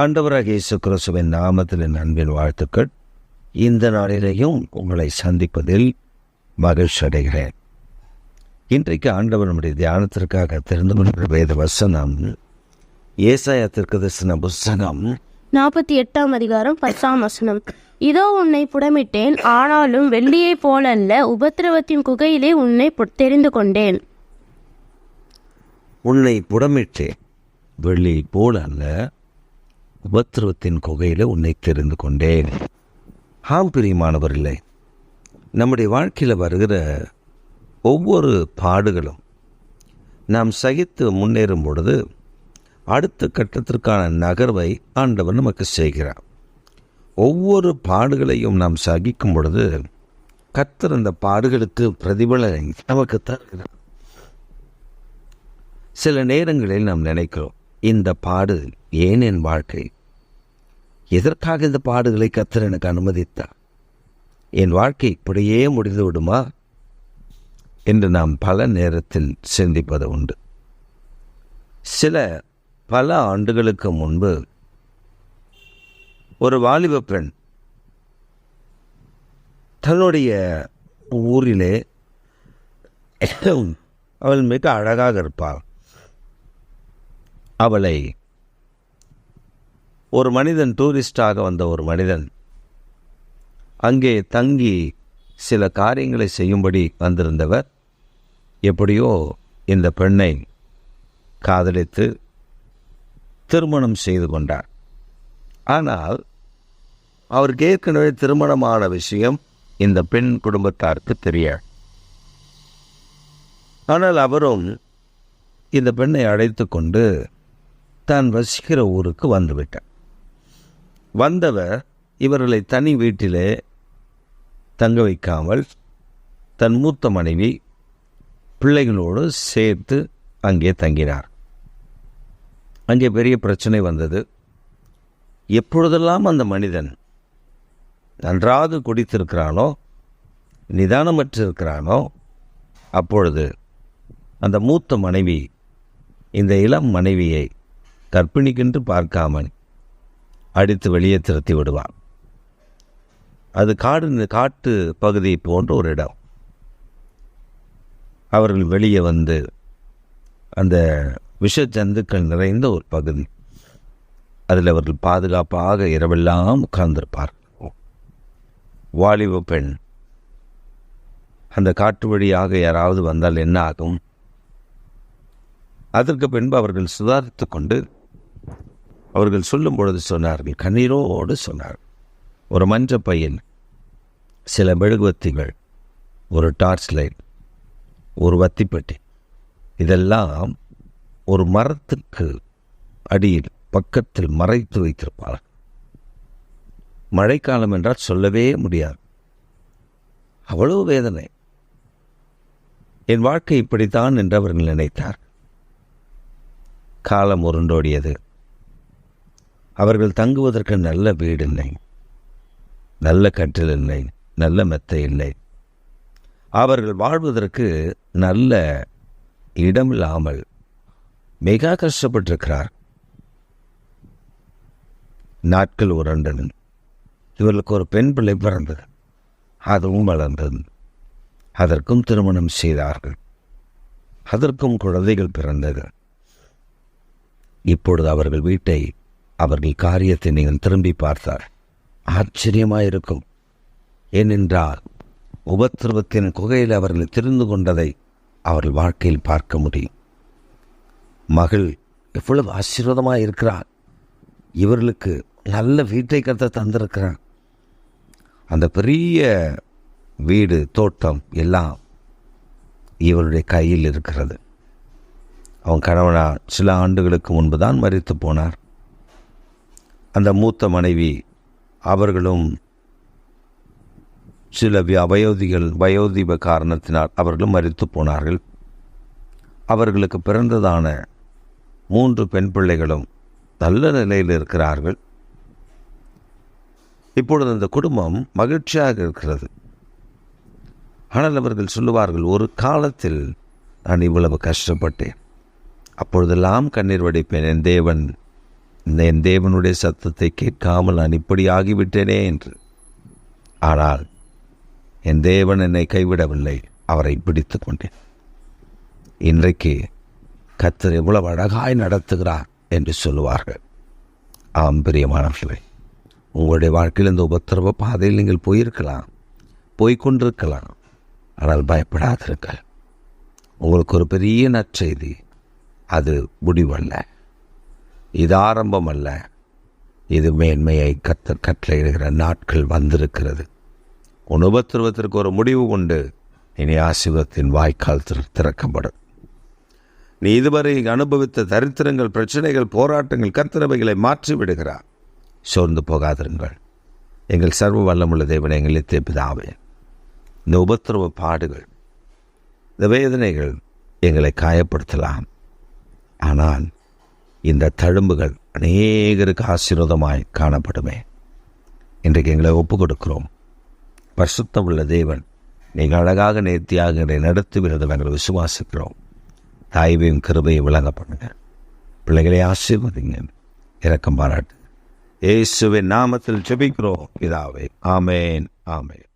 ஆண்டவராக இயேசு கிறிஸ்துவின் நாமத்தில் என் அன்பின் வாழ்த்துக்கள். இந்த நாளிலேயும் உங்களை சந்திப்பதில் மகிழ்ச்சி அடைகிறேன். இன்றைக்கு ஆண்டவர் நம்முடைய தியானத்திற்காக தெரிந்து கொண்ட வேத வசனம் ஏசாயா தீர்க்கதரிசன புஸ்தகம். நாற்பத்தி எட்டாம் அதிகாரம் பத்தாம் வசனம். இதோ உன்னை புடமிட்டேன் ஆனாலும் வெள்ளியைப் போலல்ல உபத்திரவத்தின் குகையிலே உன்னை தெரிந்து கொண்டேன். உன்னை புடமிட்டேன் வெள்ளி போல அல்ல உபத்திரவத்தின் குகையில் உன்னை தெரிந்து கொண்டேன். ஆம் பிரியமானவர்களே நம்முடைய வாழ்க்கையில் வருகிற ஒவ்வொரு பாடுகளும் நாம் சகித்து முன்னேறும் பொழுது அடுத்த கட்டத்திற்கான நகர்வை ஆண்டவர் நமக்கு செய்கிறார். ஒவ்வொரு பாடுகளையும் நாம் சகிக்கும் பொழுது கத்தர் அந்த பாடுகளுக்கு பிரதிபலனை நமக்கு தருகிறார். சில நேரங்களில் நாம் நினைக்கிறோம் இந்த பாடு ஏன் என் வாழ்க்கை? எதற்காக இந்த பாடுகளை கத்தர் எனக்கு அனுமதித்தார்? என் வாழ்க்கை இப்படியே முடிந்து விடுமா? என்று நாம் பல நேரத்தில் சிந்திப்பது உண்டு. சில பல ஆண்டுகளுக்கு முன்பு ஒரு வாலிப பெண் தன்னுடைய ஊரிலே அவள் மிக அழகாக இருப்பாள். அவளை ஒரு மனிதன் டூரிஸ்டாக வந்த ஒரு மனிதன் அங்கே தங்கி சில காரியங்களை செய்யும்படி வந்திருந்தவர். எப்படியோ இந்த பெண்ணை காதலித்து திருமணம் செய்து கொண்டார். ஆனால் அவருக்கு ஏற்கனவே திருமணமான விஷயம் இந்த பெண் குடும்பத்தாருக்கு தெரியாது. ஆனால் அவரும் இந்த பெண்ணை அழைத்து கொண்டு தான் வசிக்கிற ஊருக்கு வந்துவிட்டான். வந்தவர் இவர்களை தனி வீட்டிலே தங்க வைக்காமல் தன் மூத்த மனைவி பிள்ளைகளோடு சேர்த்து அங்கே தங்கினார். அங்கே பெரிய பிரச்சனை வந்தது. எப்பொழுதெல்லாம் அந்த மனிதன் நன்றாக குடித்திருக்கிறானோ நிதானமற்றிருக்கிறானோ அப்பொழுது அந்த மூத்த மனைவி இந்த இளம் மனைவியை கற்பிணிக்கென்று பார்க்காமல் அடித்து வெளியே திருத்தி விடுவான். அது காடு காட்டு பகுதி போன்ற ஒரு இடம். அவர்கள் வெளியே வந்து அந்த விஷ ஜந்துக்கள் நிறைந்த ஒரு பகுதி. அதில் அவர்கள் பாதுகாப்பாக இரவெல்லாம் உட்கார்ந்திருப்பார். வாலிப பெண். அந்த காட்டு வழியாக யாராவது வந்தால் என்ன ஆகும்? அதற்கு பின்பு அவர்கள் சுதாரித்து கொண்டு அவர்கள் சொல்லும் பொழுது சொன்னார்கள் கண்ணீரோடு சொன்னார். ஒரு மஞ்ச பையன் சில மெழுகுவத்திகள் ஒரு டார்ச் லைட் ஒரு வத்திப்பெட்டி இதெல்லாம் ஒரு மரத்துக்கு அடியில் பக்கத்தில் மறைத்து வைத்திருப்பார்கள். மழைக்காலம் என்றால் சொல்லவே முடியாது. அவ்வளவு வேதனை. என் வாழ்க்கை இப்படித்தான் என்று அவர்கள் நினைத்தார். காலம் உருண்டோடியது. அவர்கள் தங்குவதற்கு நல்ல வீடு இல்லை. நல்ல கட்டில் இல்லை. நல்ல மெத்தை இல்லை. அவர்கள் வாழ்வதற்கு நல்ல இடமில்லாமல் மிக கஷ்டப்பட்டிருக்கிறார். நாட்கள் உரண்டன இவர்களுக்கு ஒரு பெண் பிள்ளை பிறந்தது. அதுவும் வளர்ந்தது. அதற்கும் திருமணம் செய்தார்கள். அதற்கும் குழந்தைகள் பிறந்தது. இப்பொழுது அவர்கள் வீட்டை அவர்கள் காரியத்தை நீங்கள் திரும்பி பார்த்தார். ஆச்சரியமாயிருக்கும். ஏனென்றால் உபத்திரவத்தின் குகையில் அவர்கள் தெரிந்து கொண்டதை அவர்கள் வாழ்க்கையில் பார்க்க முடியும். மகள் எவ்வளவு ஆசீர்வாதமாக இருக்கிறார் இவர்களுக்கு நல்ல வீட்டை கத்த தந்திருக்கிறார் அந்த பெரிய வீடு தோட்டம் எல்லாம் இவருடைய கையில் இருக்கிறது. அவன் கணவனா சில ஆண்டுகளுக்கு முன்பு தான் மறித்து போனார். அந்த மூத்த மனைவி அவர்களும் சில வயோதிகள் வயோதிப காரணத்தினால் அவர்களும் மறித்து போனார்கள். அவர்களுக்கு பிறந்ததான மூன்று பெண் பிள்ளைகளும் நல்ல நிலையில் இருக்கிறார்கள். இப்பொழுது அந்த குடும்பம் மகிழ்ச்சியாக இருக்கிறது. ஆனால் அவர்கள் சொல்லுவார்கள் ஒரு காலத்தில் நான் இவ்வளவு கஷ்டப்பட்டேன். அப்பொழுதெல்லாம் கண்ணீர் வடிப்பேன். என் தேவன் என் தேவனுடைய சத்தத்தை கேட்காமல் நான் இப்படி ஆகிவிட்டேனே என்று. ஆனால் என் தேவன் என்னை கைவிடவில்லை அவரை பிடித்து கொண்டேன். இன்றைக்கு கத்தர் எவ்வளவு அழகாய் நடத்துகிறார் என்று சொல்லுவார்கள். ஆம் பிரியமானவர்களே உங்களுடைய வாழ்க்கையில் இந்த உபத்திரவ பாதையில் நீங்கள் போயிருக்கலாம் போய்க்கொண்டிருக்கலாம். ஆனால் பயப்படாதிருங்கள். உங்களுக்கு ஒரு பெரிய நற்செய்தி அது முடிவல்ல. இது ஆரம்பம் அல்ல இது மேன்மையை கத்த கட்டளையிடுகிற நாட்கள் வந்திருக்கிறது. உன் உபத்திரவத்திற்கு ஒரு முடிவு உண்டு. இனி ஆசிர்வத்தின் வாய்க்கால் திற- திறக்கப்படும். நீ இதுவரை அனுபவித்த தரித்திரங்கள் பிரச்சனைகள் போராட்டங்கள் கத்திரவைகளை மாற்றி விடுகிறார் சோர்ந்து போகாதிருங்கள். எங்கள் சர்வ வல்லமுள்ள தேவனை எங்களை பிதாவே இந்த உபத்திரவ பாடுகள் இந்த வேதனைகள் எங்களை காயப்படுத்தலாம். ஆனால் இந்த தழும்புகள் அநேகருக்கு ஆசீர்வாதமாய் காணப்படுமே. இன்றைக்கு எங்களை ஒப்பு கொடுக்கிறோம் பரிசுத்தம் உள்ள தேவன் நீங்கள் அழகாக நேர்த்தியாக எங்களை நடத்துகிறது நாங்கள் விசுவாசிக்கிறோம். தாய்வையும் கிருபையும் விளங்க பண்ணுங்க. பிள்ளைகளை ஆசீர்வதிங்க. இறக்கம் பாராட்டு. இயேசுவின் நாமத்தில் ஜெபிக்கிறோம். இதாவே ஆமேன் ஆமேன்.